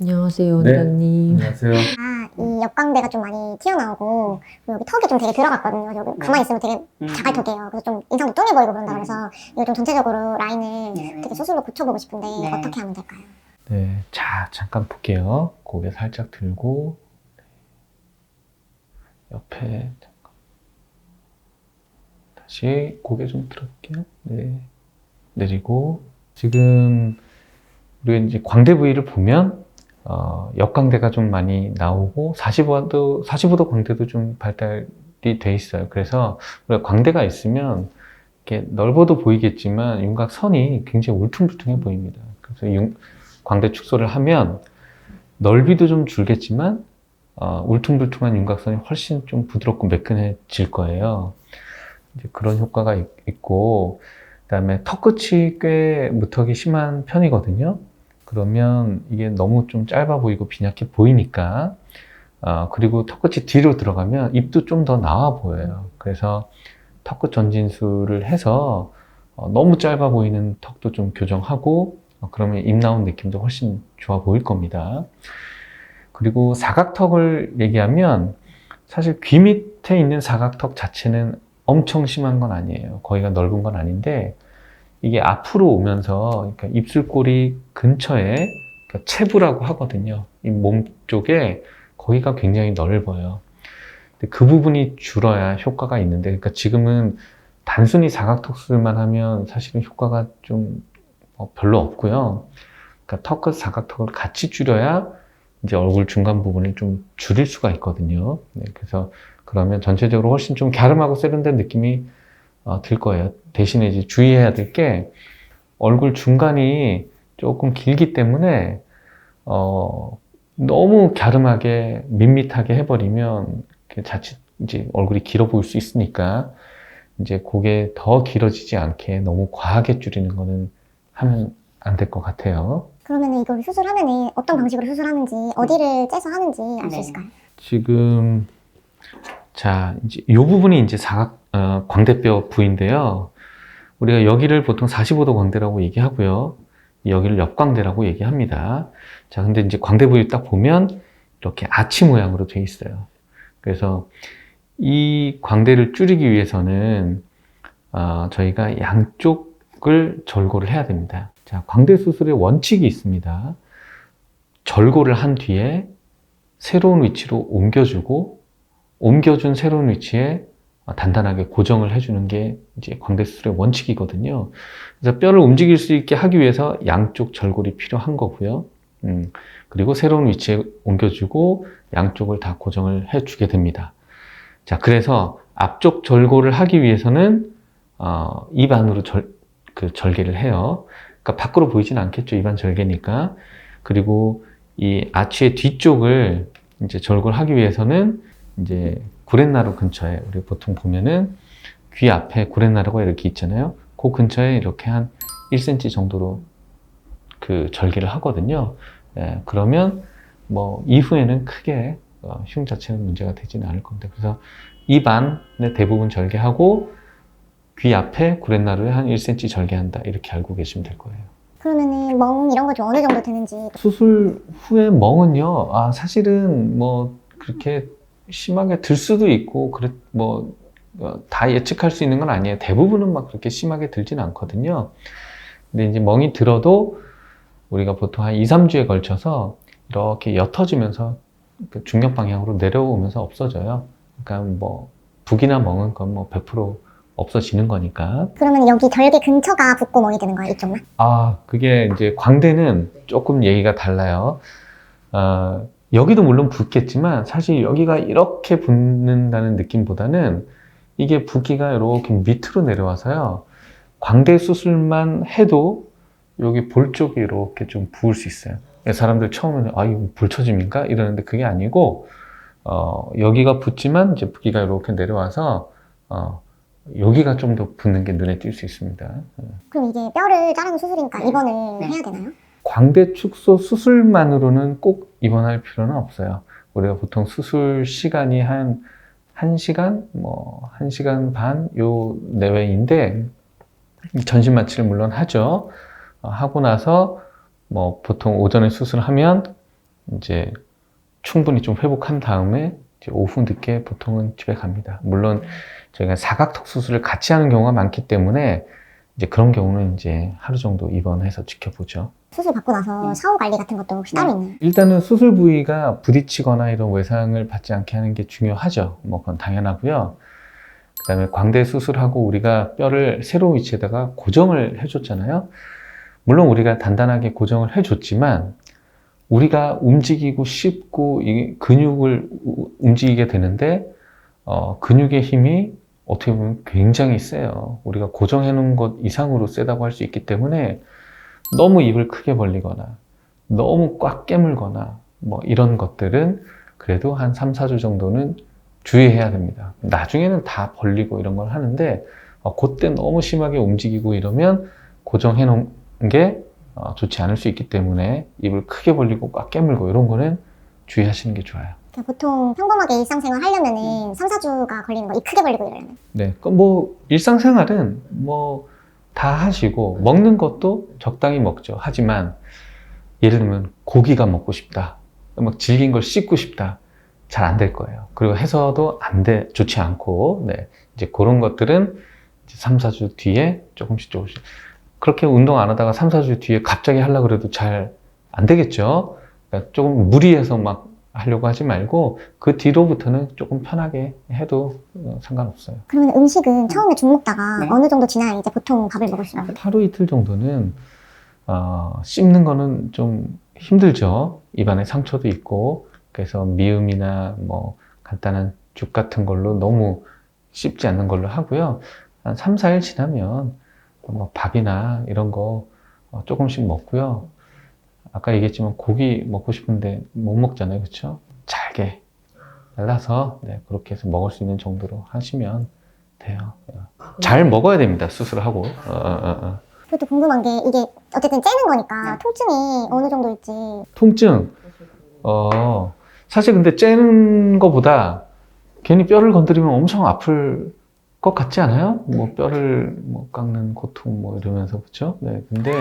안녕하세요, 네. 원장님. 안녕하세요. 아, 이 역광대가 좀 많이 튀어나오고 그리고 여기 턱이 좀 되게 들어갔거든요. 여기 가만히 있으면 되게 자갈턱이에요. 그래서 좀 인상도 뚱해 보이고 그런다 그래서 이거 좀 전체적으로 라인을 네. 되게 수술로 고쳐보고 싶은데 네. 어떻게 하면 될까요? 네, 자 잠깐 볼게요. 고개 살짝 들고 옆에 잠깐 다시 고개 좀 들어볼게요. 네, 내리고 지금 우리 이제 광대 부위를 보면 어, 역광대가 좀 많이 나오고 45도 45도 광대도 좀 발달이 돼 있어요. 그래서 우리가 광대가 있으면 이렇게 넓어도 보이겠지만 윤곽선이 굉장히 울퉁불퉁해 보입니다. 그래서 윤, 광대 축소를 하면 넓이도 좀 줄겠지만 어, 울퉁불퉁한 윤곽선이 훨씬 좀 부드럽고 매끈해질 거예요. 그런 효과가 있, 있고 그다음에 턱 끝이 꽤 무턱이 심한 편이거든요. 그러면 이게 너무 좀 짧아 보이고 빈약해 보이니까 어, 그리고 턱 끝이 뒤로 들어가면 입도 좀 더 나와 보여요. 그래서 턱끝 전진술을 해서 어, 너무 짧아 보이는 턱도 좀 교정하고 어, 그러면 입 나온 느낌도 훨씬 좋아 보일 겁니다. 그리고 사각턱을 얘기하면 사실 귀 밑에 있는 사각턱 자체는 엄청 심한 건 아니에요. 거기가 넓은 건 아닌데 이게 앞으로 오면서 그러니까 입술꼬리 근처에 그러니까 체부라고 하거든요. 이 몸 쪽에 거기가 굉장히 넓어요. 그 부분이 줄어야 효과가 있는데 그러니까 지금은 단순히 사각턱술만 하면 사실은 효과가 좀 어, 별로 없고요. 그러니까 턱끝 사각턱을 같이 줄여야 이제 얼굴 중간 부분을 좀 줄일 수가 있거든요. 네, 그래서 그러면 전체적으로 훨씬 좀 갸름하고 세련된 느낌이 어, 들 거예요. 대신에 이제 주의해야 될 게 얼굴 중간이 조금 길기 때문에 어, 너무 갸름하게 밋밋하게 해버리면 자칫 이제 얼굴이 길어 보일 수 있으니까 이제 그게 더 길어지지 않게 너무 과하게 줄이는 거는 하면 안 될 것 같아요. 그러면 이걸 수술하면 어떤 방식으로 수술하는지 어디를 째서 하는지 알수 네. 있을까요? 지금 자 이제 이 부분이 이제 사각 어, 광대뼈 부위인데요. 우리가 여기를 보통 45도 광대라고 얘기하고요. 여기를 옆광대라고 얘기합니다. 자, 근데 이제 광대 부위 딱 보면 이렇게 아치 모양으로 돼 있어요. 그래서 이 광대를 줄이기 위해서는 어, 저희가 양쪽을 절골을 해야 됩니다. 자, 광대 수술의 원칙이 있습니다. 절골을 한 뒤에 새로운 위치로 옮겨주고 옮겨준 새로운 위치에 단단하게 고정을 해주는 게 이제 광대 수술의 원칙이거든요. 그래서 뼈를 움직일 수 있게 하기 위해서 양쪽 절골이 필요한 거고요. 음, 그리고 새로운 위치에 옮겨주고 양쪽을 다 고정을 해주게 됩니다. 자, 그래서 앞쪽 절골을 하기 위해서는 어, 입 안으로 절, 그 절개를 해요. 그러니까 밖으로 보이진 않겠죠. 입안 절개니까. 그리고 이 아치의 뒤쪽을 이제 절골 하기 위해서는 이제 구렛나루 근처에 우리 보통 보면은 귀 앞에 구렛나루가 이렇게 있잖아요. 그 근처에 이렇게 한 1cm 정도로 그 절개를 하거든요. 예, 그러면 뭐 이후에는 크게 어, 흉 자체는 문제가 되지는 않을 겁니다. 그래서 입 안에 대부분 절개하고 귀 앞에 구렛나루에 한 1cm 절개한다 이렇게 알고 계시면 될 거예요. 그러면은 멍 이런 거 좀 어느 정도 드는지 수술 후에 멍은요, 아, 사실은 뭐, 그렇게 심하게 들 수도 있고, 그래, 뭐, 어, 다 예측할 수 있는 건 아니에요. 대부분은 막 그렇게 심하게 들진 않거든요. 근데 이제 멍이 들어도 우리가 보통 한 2, 3주에 걸쳐서 이렇게 옅어지면서 그 중력 방향으로 내려오면서 없어져요. 그러니까 뭐, 북이나 멍은 그건 뭐 100% 없어지는 거니까. 그러면 여기 절개 근처가 붓고 멍이 드는 거예요 이쪽만? 아, 그게 이제 광대는 조금 얘기가 달라요. 어, 여기도 물론 붓겠지만 사실 여기가 이렇게 붓는다는 느낌보다는 이게 붓기가 이렇게 밑으로 내려와서요. 광대 수술만 해도 여기 볼 쪽이 이렇게 좀 부을 수 있어요. 사람들 처음에는 아, 이거 불처짐인가? 이러는데 그게 아니고 어, 여기가 붓지만 이제 붓기가 이렇게 내려와서 어, 여기가 좀 더 붓는 게 눈에 띌 수 있습니다. 그럼 이게 뼈를 자르는 수술이니까 네. 입원을 네. 해야 되나요? 광대 축소 수술만으로는 꼭 입원할 필요는 없어요. 우리가 보통 수술 시간이 한 1시간, 뭐, 1시간 반, 요 내외인데, 전신 마취를 물론 하죠. 어, 하고 나서, 뭐, 보통 오전에 수술하면, 이제 충분히 좀 회복한 다음에 오후 늦게 보통은 집에 갑니다. 물론 저희가 사각턱 수술을 같이 하는 경우가 많기 때문에 이제 그런 경우는 이제 하루 정도 입원해서 지켜보죠. 수술 받고 나서 샤워 관리 같은 것도 혹시 따로 있나요? 일단은 수술 부위가 부딪히거나 이런 외상을 받지 않게 하는 게 중요하죠. 뭐 그건 당연하고요. 그다음에 광대 수술하고 우리가 뼈를 세로 위치에다가 고정을 해줬잖아요. 물론 우리가 단단하게 고정을 해줬지만 우리가 움직이고 씹고 이 근육을 우- 움직이게 되는데 어, 근육의 힘이 어떻게 보면 굉장히 세요. 우리가 고정해 놓은 것 이상으로 세다고 할 수 있기 때문에 너무 입을 크게 벌리거나 너무 꽉 깨물거나 뭐 이런 것들은 그래도 한 3, 4주 정도는 주의해야 됩니다. 나중에는 다 벌리고 이런 걸 하는데 어, 그때 너무 심하게 움직이고 이러면 고정해 놓은 게 어, 좋지 않을 수 있기 때문에 입을 크게 벌리고 꽉 깨물고 이런 거는 주의하시는 게 좋아요. 보통 평범하게 일상생활 하려면은 3, 4주가 걸리는 거, 입 크게 벌리고 이러려면. 네, 그뭐 일상생활은 뭐 다 하시고 먹는 것도 적당히 먹죠. 하지만 예를 들면 고기가 먹고 싶다, 막 질긴 걸 씹고 싶다, 잘 안 될 거예요. 그리고 해서도 안 돼, 좋지 않고, 네, 이제 그런 것들은 이제 3, 4주 뒤에 조금씩 조금씩 그렇게 운동 안 하다가 3, 4주 뒤에 갑자기 하려고 그래도 잘 안 되겠죠. 그러니까 조금 무리해서 막 하려고 하지 말고 그 뒤로부터는 조금 편하게 해도 어, 상관없어요. 그러면 음식은 처음에 죽 먹다가 네. 어느 정도 지나야 이제 보통 밥을 먹을 수 있나요? 하루 이틀 정도는 어, 씹는 거는 좀 힘들죠. 입안에 상처도 있고 그래서 미음이나 뭐 간단한 죽 같은 걸로 너무 씹지 않는 걸로 하고요. 한 3, 4일 지나면 뭐 밥이나 이런 거 어, 조금씩 먹고요. 아까 얘기했지만 고기 먹고 싶은데 못 먹잖아요. 그렇죠? 잘게 잘라서 네, 그렇게 해서 먹을 수 있는 정도로 하시면 돼요. 잘 먹어야 됩니다. 수술을 하고. 어, 어, 어. 그것도 궁금한 게 이게 어쨌든 째는 거니까 통증이 어느 정도일지. 통증. 어, 사실 근데 째는 거보다 괜히 뼈를 건드리면 엄청 아플 것 같지 않아요? 뭐 뼈를 뭐 깎는 고통 뭐 이러면서 그렇죠? 네. 근데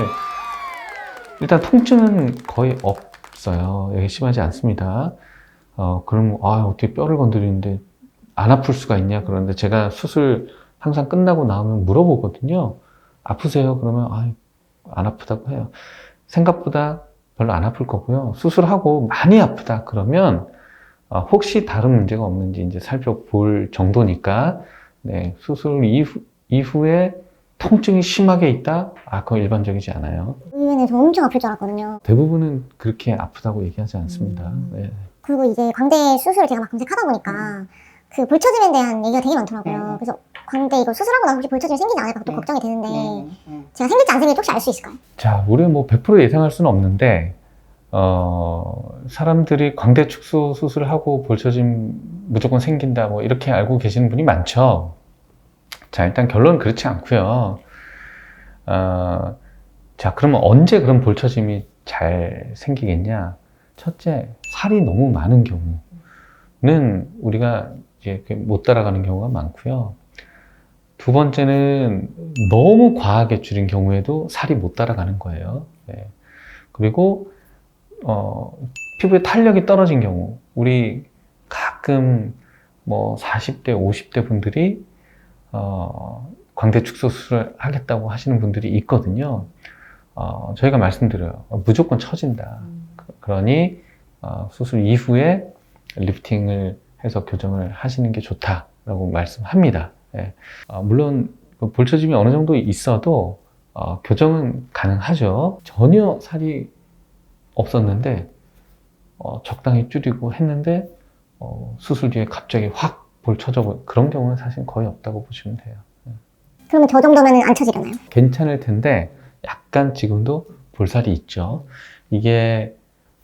일단 통증은 거의 없어요. 여기 심하지 않습니다. 어, 그럼 아, 어떻게 뼈를 건드리는데 안 아플 수가 있냐? 그런데 제가 수술 항상 끝나고 나오면 물어보거든요. 아프세요? 그러면 아, 안 아프다고 해요. 생각보다 별로 안 아플 거고요. 수술하고 많이 아프다 그러면 어, 혹시 다른 문제가 없는지 이제 살펴볼 정도니까 네, 수술 이후, 이후에 통증이 심하게 있다? 아, 그건 일반적이지 않아요. 저 엄청 아플 줄 알았거든요. 대부분은 그렇게 아프다고 얘기하지 않습니다. 음. 네. 그리고 이제 광대 수술을 제가 막 검색하다 보니까 그 볼처짐에 대한 얘기가 되게 많더라고요. 네. 그래서 광대 이거 수술하고 나서 혹시 볼처짐 생기지 않을까 또 네. 걱정이 되는데 네. 네. 제가 생길지 안 생길지 혹시 알 수 있을까요? 자, 우리 뭐100% 예상할 수는 없는데, 어, 사람들이 광대 축소 수술을 하고 볼처짐 무조건 생긴다, 뭐, 이렇게 알고 계시는 분이 많죠. 자, 일단 결론은 그렇지 않고요. 어, 자, 그러면 언제 그런 볼처짐이 잘 생기겠냐? 첫째, 살이 너무 많은 경우는 우리가 이제 그못 따라가는 경우가 많고요. 두 번째는 너무 과하게 줄인 경우에도 살이 못 따라가는 거예요. 네. 그리고 어, 피부에 탄력이 떨어진 경우, 우리 가끔 뭐 40대, 50대 분들이 어, 광대 축소 수술을 하겠다고 하시는 분들이 있거든요. 어, 저희가 말씀드려요. 어, 무조건 처진다. 그- 그러니 어, 수술 이후에 리프팅을 해서 교정을 하시는 게 좋다라고 말씀합니다. 예. 어, 물론 그 볼처짐이 어느 정도 있어도 어, 교정은 가능하죠. 전혀 살이 없었는데 어, 적당히 줄이고 했는데 어, 수술 뒤에 갑자기 확 볼쳐져 그런 경우는 사실 거의 없다고 보시면 돼요. 그러면 저 정도면 안 처지려나요? 괜찮을 텐데 약간 지금도 볼살이 있죠. 이게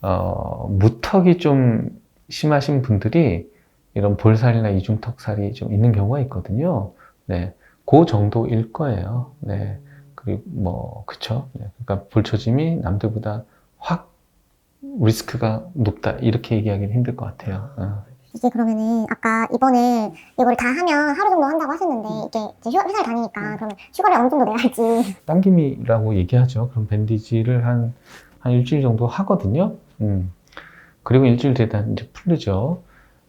어, 무턱이 좀 심하신 분들이 이런 볼살이나 이중턱살이 좀 있는 경우가 있거든요. 네, 그 정도일 거예요. 네, 그리고 뭐 그쵸. 네, 그러니까 볼처짐이 남들보다 확 리스크가 높다 이렇게 얘기하기는 힘들 것 같아요. 어. 이게 그러면은 아까 입원을 이걸 다 하면 하루 정도 한다고 하셨는데 이게 이제 휴- 회사를 다니니까 그러면 휴가를 어느 정도 내야 할지 당김이라고 얘기하죠. 그럼 밴디지를 한, 한 일주일 정도 하거든요. 음. 그리고 일주일 뒤에다 이제 풀르죠.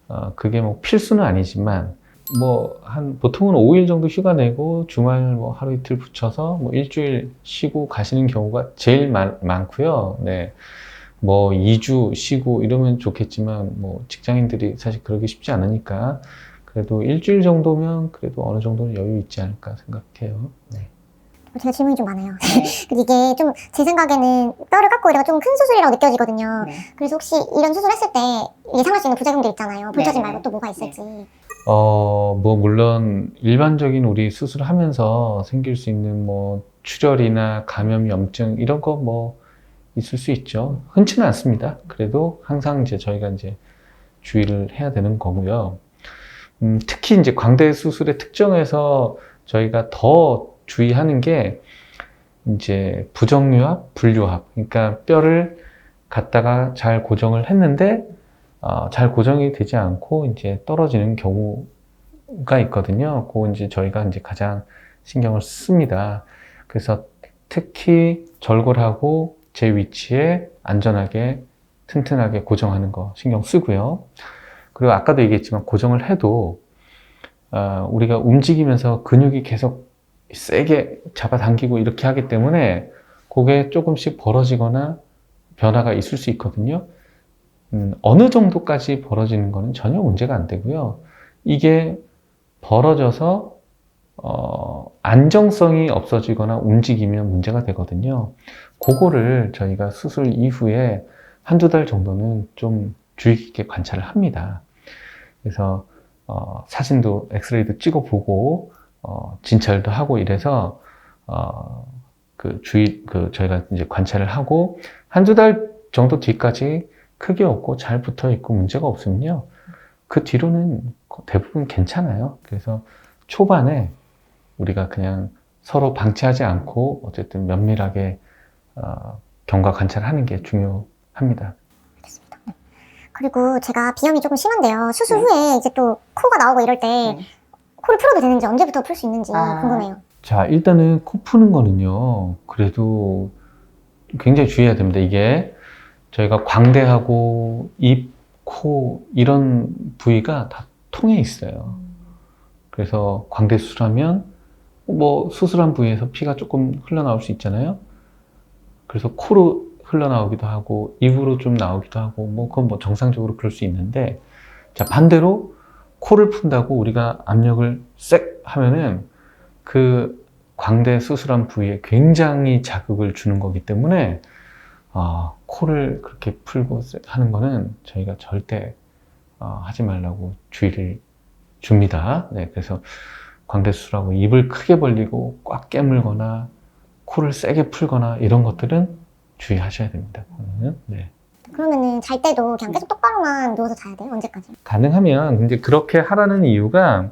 어, 그게 뭐 필수는 아니지만 뭐 한 보통은 5일 정도 휴가 내고 주말 뭐 하루 이틀 붙여서 뭐 일주일 쉬고 가시는 경우가 제일 많, 많고요. 네. 뭐 2주 쉬고 이러면 좋겠지만 뭐 직장인들이 사실 그러기 쉽지 않으니까 그래도 일주일 정도면 그래도 어느 정도는 여유 있지 않을까 생각해요. 네. 제가 질문이 좀 많아요. 근데 이게 좀 제 생각에는 뼈를 깎고 이래가 좀큰 수술이라고 느껴지거든요. 네. 그래서 혹시 이런 수술했을 때 예상할 수 있는 부작용들 있잖아요. 볼터짐 네. 말고 또 뭐가 있을지. 어, 뭐, 물론, 일반적인 우리 수술을 하면서 생길 수 있는 뭐, 출혈이나 감염, 염증, 이런 거 뭐, 있을 수 있죠. 흔치는 않습니다. 그래도 항상 이제 저희가 이제 주의를 해야 되는 거고요. 음, 특히 이제 광대 수술의 특정에서 저희가 더 주의하는 게, 이제 부정유합, 분류합. 그러니까 뼈를 갖다가 잘 고정을 했는데, 어, 잘 고정이 되지 않고 이제 떨어지는 경우가 있거든요. 그거 이제 저희가 이제 가장 신경을 씁니다. 그래서 특히 절골하고 제 위치에 안전하게 튼튼하게 고정하는 거 신경 쓰고요. 그리고 아까도 얘기했지만 고정을 해도 어, 우리가 움직이면서 근육이 계속 세게 잡아당기고 이렇게 하기 때문에 그게 조금씩 벌어지거나 변화가 있을 수 있거든요. 음, 어느 정도까지 벌어지는 거는 전혀 문제가 안 되고요. 이게 벌어져서 어, 안정성이 없어지거나 움직이면 문제가 되거든요. 그거를 저희가 수술 이후에 한두 달 정도는 좀 주의 깊게 관찰을 합니다. 그래서 어, 사진도 엑스레이도 찍어보고 어, 진찰도 하고 이래서 어, 그 주의 그 저희가 이제 관찰을 하고 한두 달 정도 뒤까지 크게 없고 잘 붙어 있고 문제가 없으면요. 그 뒤로는 대부분 괜찮아요. 그래서 초반에 우리가 그냥 서로 방치하지 않고 어쨌든 면밀하게 어, 경과 관찰하는 게 중요합니다. 그리고 제가 비염이 조금 심한데요. 수술 네. 후에 이제 또 코가 나오고 이럴 때 네. 코를 풀어도 되는지 언제부터 풀 수 있는지 아. 궁금해요. 자, 일단은 코 푸는 거는요. 그래도 굉장히 주의해야 됩니다. 이게 저희가 광대하고 입, 코 이런 부위가 다 통해 있어요. 그래서 광대 수술하면 뭐 수술한 부위에서 피가 조금 흘러나올 수 있잖아요. 그래서 코로 흘러나오기도 하고 입으로 좀 나오기도 하고 뭐 그건 뭐 정상적으로 그럴 수 있는데 자 반대로 코를 푼다고 우리가 압력을 쌕 하면은 그 광대 수술한 부위에 굉장히 자극을 주는 거기 때문에 아, 코를 그렇게 풀고 쌕 하는 거는 저희가 절대 어, 하지 말라고 주의를 줍니다. 네, 그래서 광대 수술하고 입을 크게 벌리고 꽉 깨물거나 코를 세게 풀거나 이런 것들은 주의하셔야 됩니다. 그거는. 네. 그러면은 잘 때도 그냥 계속 똑바로만 누워서 자야 돼요? 언제까지? 가능하면 이제 그렇게 하라는 이유가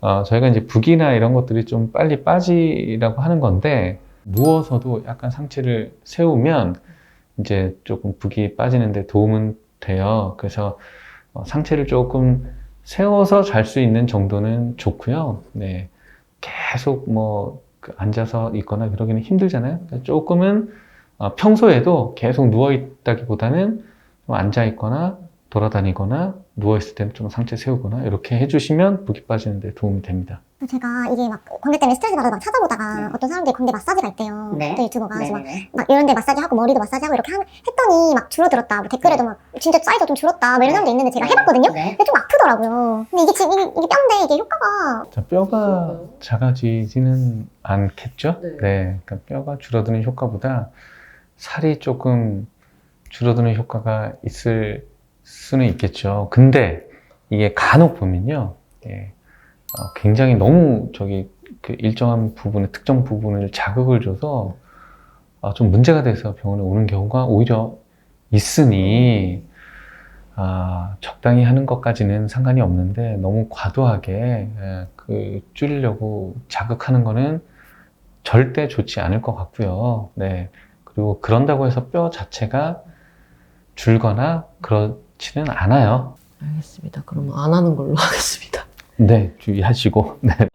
어, 저희가 이제 북이나 이런 것들이 좀 빨리 빠지라고 하는 건데 누워서도 약간 상체를 세우면 이제 조금 북이 빠지는데 도움은 돼요. 그래서 어, 상체를 조금 세워서 잘 수 있는 정도는 좋고요. 네. 계속 뭐그 앉아서 있거나 그러기는 힘들잖아요. 그러니까 조금은 어, 평소에도 계속 누워 있다기보다는 좀 앉아 있거나 돌아다니거나 누워 있을 때는 좀 상체 세우거나 이렇게 해주시면 붓기 빠지는데 도움이 됩니다. 제가 이게 막 광대 때문에 스트레스 받아서 막 찾아보다가 네. 어떤 사람들이 광대 마사지가 있대요. 네. 또 유튜버가 그래서 막, 네네네. 막 이런 데 마사지하고 머리도 마사지하고 이렇게 하- 했더니 막 줄어들었다. 뭐 댓글에도 막 진짜 사이즈가 좀 줄었다. 뭐 이런 사람도 있는데 제가 해봤거든요. 네. 근데 좀 아프더라고요. 근데 이게 지금 이게, 이게 뼈인데 이게 효과가 자, 뼈가 작아지지는 않겠죠? 네. 그러니까 뼈가 줄어드는 효과보다 살이 조금 줄어드는 효과가 있을 수는 있겠죠. 근데 이게 간혹 보면요. 예, 어, 굉장히 너무 저기 그 일정한 부분에 특정 부분을 자극을 줘서 아, 좀 문제가 돼서 병원에 오는 경우가 오히려 있으니 아, 적당히 하는 것까지는 상관이 없는데 너무 과도하게 예, 그 줄이려고 자극하는 거는 절대 좋지 않을 것 같고요. 네. 그리고 그런다고 해서 뼈 자체가 줄거나 그렇지는 않아요. 알겠습니다. 그러면 안 하는 걸로 하겠습니다. 네, 주의하시고. 네.